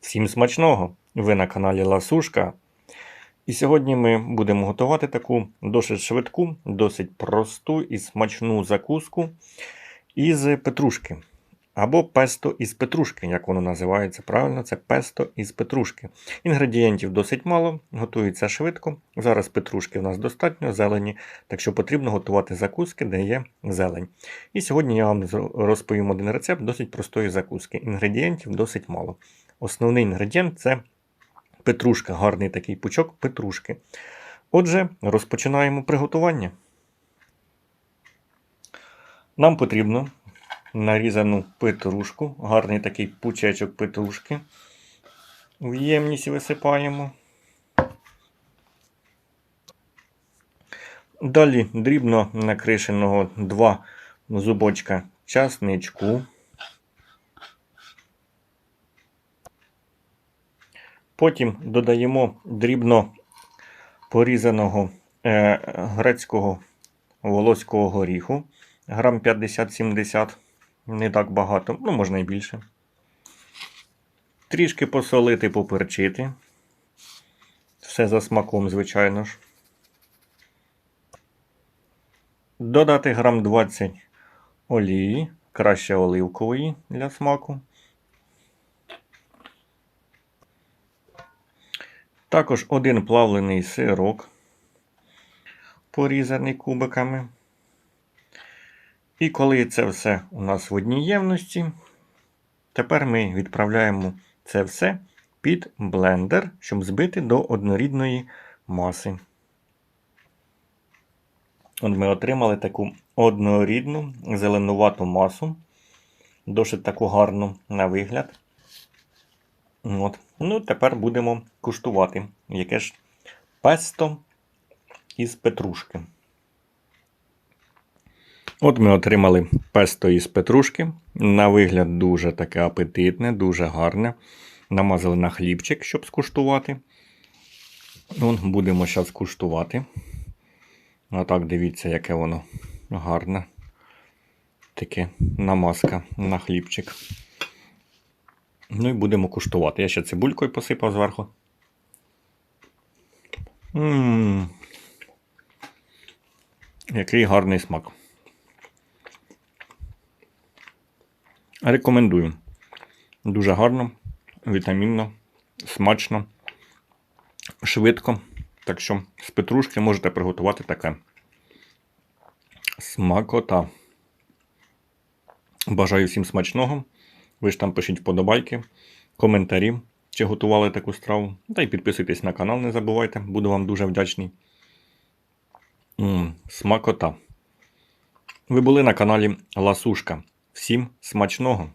Всім смачного! Ви на каналі Ласушка. І сьогодні ми будемо готувати таку досить швидку, досить просту і смачну закуску із петрушки. Або песто із петрушки, як воно називається правильно, це песто із петрушки. Інгредієнтів досить мало, готується швидко. Зараз петрушки в нас достатньо, зелені, так що потрібно готувати закуски, де є зелень. І сьогодні я вам розповім один рецепт досить простої закуски. Інгредієнтів досить мало. Основний інгредієнт це петрушка, гарний такий пучок петрушки. Отже, розпочинаємо приготування. Нам потрібно нарізану петрушку, гарний такий пучечок петрушки. В ємність висипаємо. Далі дрібно накришеного 2 зубочка часничку. Потім додаємо дрібно порізаного е, грецького волоського горіху, грам 50-70, не так багато, ну можна і більше. Трішки посолити, поперчити. Все за смаком, звичайно ж. Додати грам 20 олії, краще оливкової для смаку. Також один плавлений сирок, порізаний кубиками. І коли це все у нас в одній ємності, тепер ми відправляємо це все під блендер, щоб збити до однорідної маси. От ми отримали таку однорідну зеленувату масу, досить таку гарну на вигляд. От. Ну, тепер будемо куштувати яке ж песто із петрушки. От ми отримали песто із петрушки. На вигляд дуже таке апетитне, дуже гарне. Намазали на хлібчик, щоб скуштувати. От, будемо зараз куштувати. Отак, дивіться, яке воно гарне. Таке намазка на хлібчик. Ну і будемо куштувати. Я ще цибулькою посипав зверху. Ммм. Який гарний смак. Рекомендую. Дуже гарно, вітамінно, смачно, швидко. Так що з петрушки можете приготувати таке. Смакота. Бажаю всім смачного. Ви ж там пишіть вподобайки, коментарі, чи готували таку страву. Та й підписуйтесь на канал, не забувайте, буду вам дуже вдячний. М, смакота. Ви були на каналі Ласушка. Всім смачного!